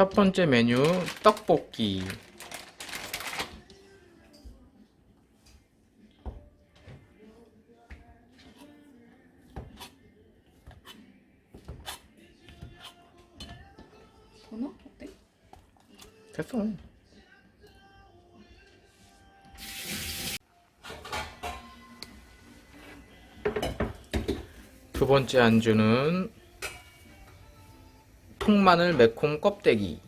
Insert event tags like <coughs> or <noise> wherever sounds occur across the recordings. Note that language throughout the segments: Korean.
첫 번째 메뉴 떡볶이. 어때? 됐어. 두 번째 안주는 통마늘 매콤 껍데기.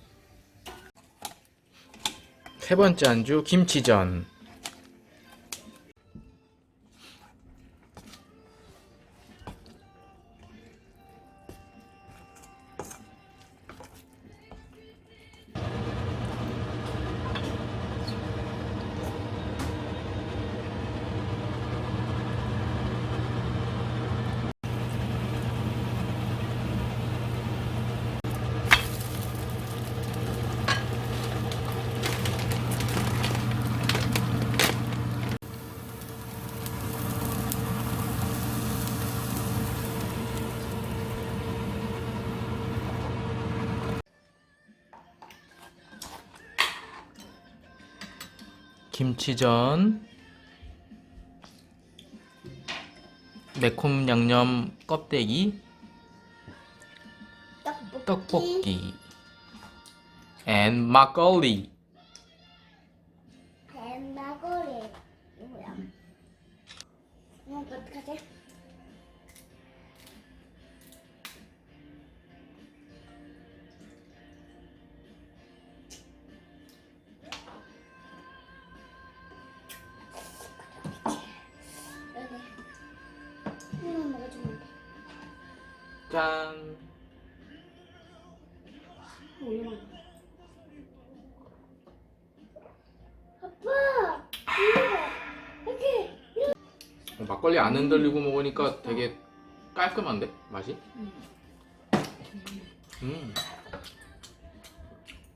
세 번째 안주 김치전. 김치전. 매콤 양념 껍데기. 떡볶이. and 막걸리. 짠. 아빠! 이렇게! 어, 막걸리 안 흔들리고 먹으니까 되게 깔끔한데 맛이? 음.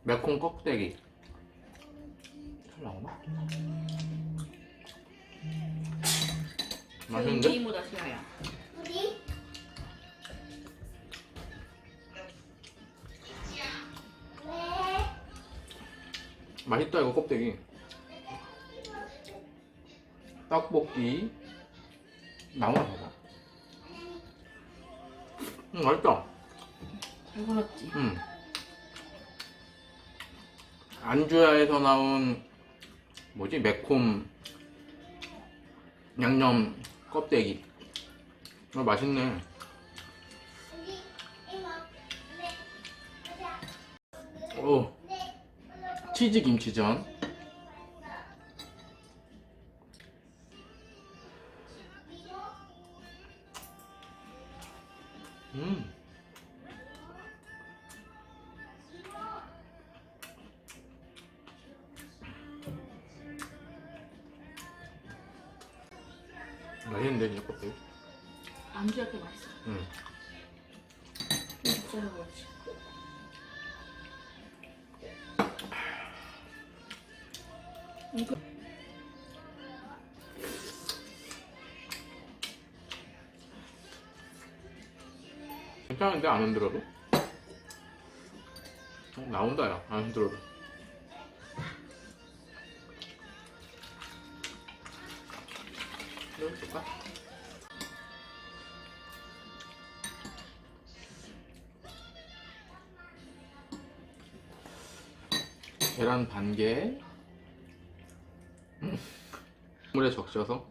매콤 껍데기. 잘 나오나? 맛있는데? 맛있다 이거 껍데기. 떡볶이. 나오나 봐봐. 음 맛있다. 잘 골랐지. 음. 안주야에서 나온 뭐지 매콤 양념 껍데기. 어, 맛있네. 오 치즈 김치전. 음. 맛있는데 진짜 껍데기. 안주 할 게 맛있어. 음. 진짜 먹었지. 괜찮은데 안 흔들어도? 어, 나온다 야 안 흔들어도 이거 줄까? 계란 반개 음. 물에 적셔서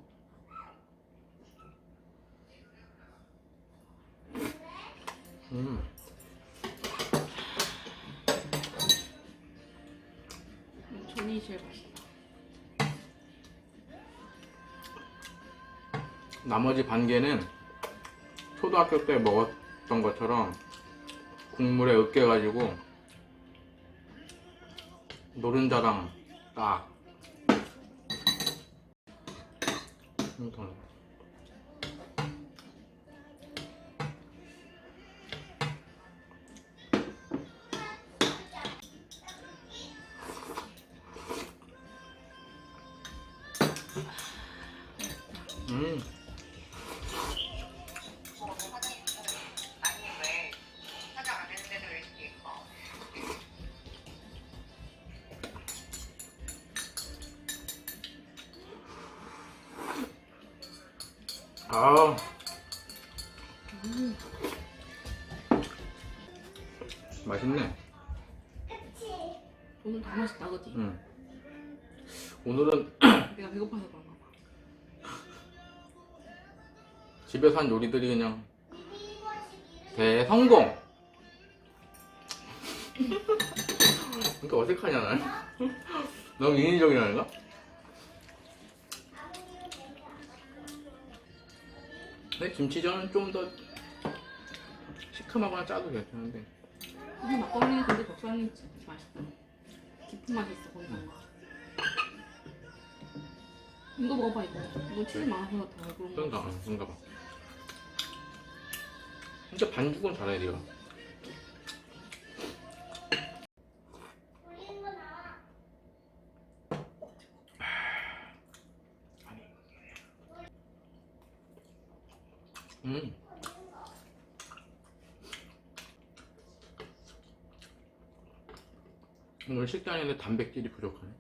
음. 전이 제일 맛있어. 나머지 반 개는 초등학교 때 먹었던 것처럼 국물에 으깨가지고 노른자랑 딱. 음, 더 넣어. 음. 아 음, 맛있네. 오늘 다 맛있다, 그지? 응. 오늘은 <coughs> 내가 배고파서 그런가 봐. 집에서 한 요리들이 그냥 대성공. <laughs> 그러니까 어색하냐 날? 너무 인위적이라는가? 근데 김치전은 좀 더 시큼하거나 짜도 괜찮은데 이 막걸리 근데 적당히 맛있다. 깊은 맛이 있어, 거기서. 이거 먹어봐, 이거. 이거 치즈 많아서 더 그런 거. 그런가 어, 그런가 봐 진짜 반죽은 잘해야 돼요 올린 거 나와. 음. 오늘 식단인데 단백질이 부족하네.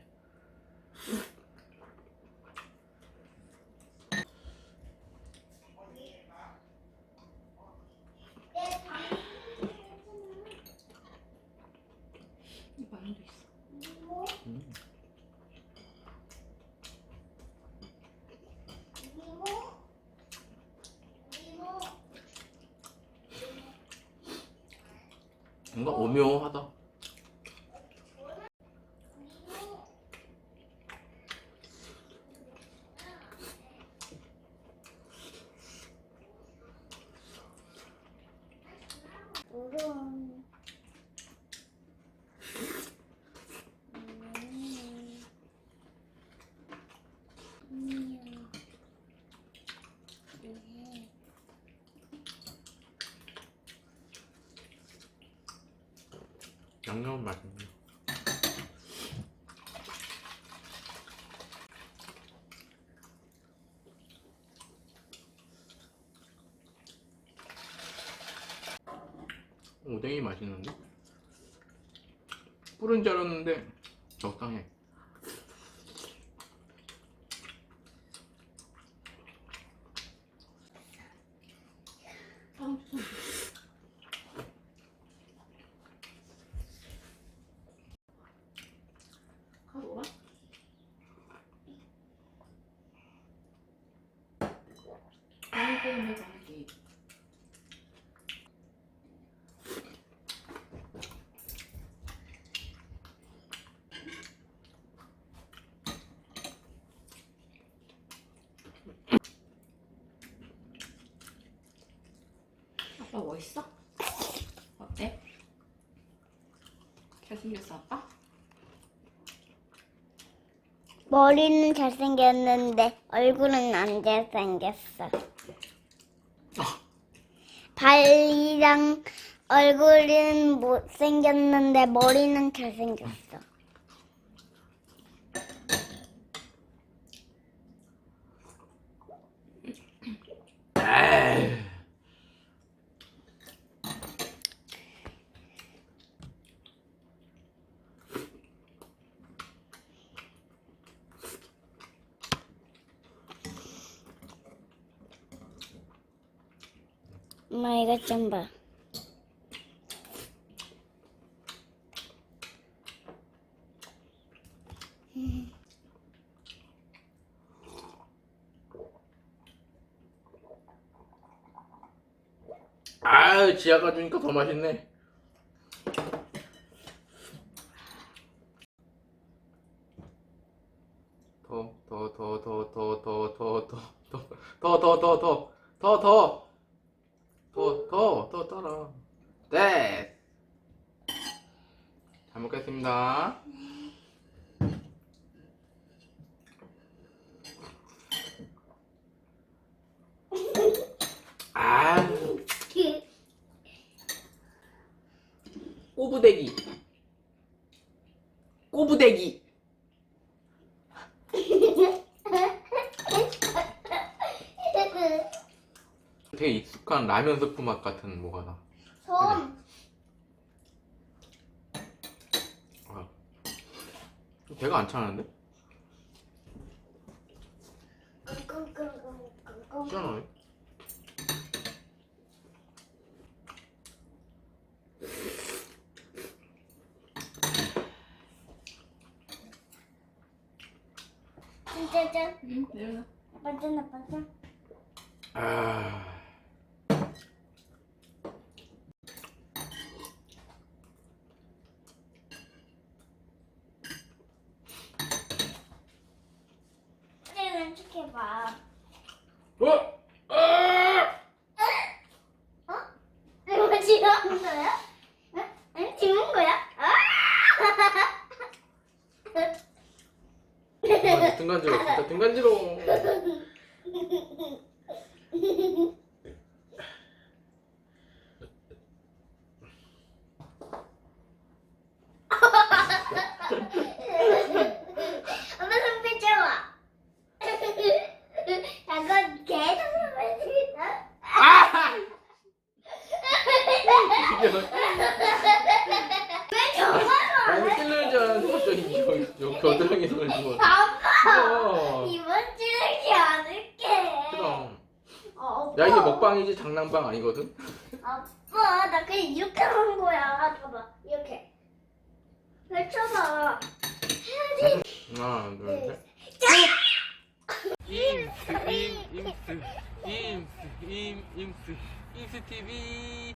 뭔가 오묘하다. 이모. 우동. 음. 음. 네. 양념은 맛있네. 오뎅이 맛있는데? 뿔은 자랐는데 적당해. 사람 추천. 가져오라? 아니, 게임 해봐, 게임. 아빠 멋있어? 어때? 잘생겼어 아빠? 머리는 잘생겼는데 얼굴은 안 잘생겼어. 발이랑 얼굴은 못생겼는데 머리는 잘생겼어. 엄마 이것 좀 봐. 아, 지아가 주니까 더 맛있네. 꼬부대기 꼬부대기 되게 익숙한 라면 스프 맛 같은 뭐가 나 손. 아. 배가 안 차는데? 끙끙끙끙끙. 시원하네 짜잔. 응, 내려놔. 아빠 짠, 아빠 짠. 아. 짠, 축해봐. 어? 아! 이거 지는 거야? 응? 응? 지는 거야? 아! 아, 등 간지러 진짜 등 간지러 엄마 손 펴봐. 약간 계속 손 아! 왜 저만 아니 찔르는 줄 알았는데 갑자기 저, 저 겨드랑이 손을 집어 아빠 그럼 이번 찌르지 않을게. 그럼 어, 야 이게 아빠. 먹방이지 장난방 아니거든? 아빠 나 그냥 이렇게 한 거야. 봐봐 이렇게. 펼쳐봐. 하나 둘 셋 임스 임 임스 임스 임 임스 임스 TV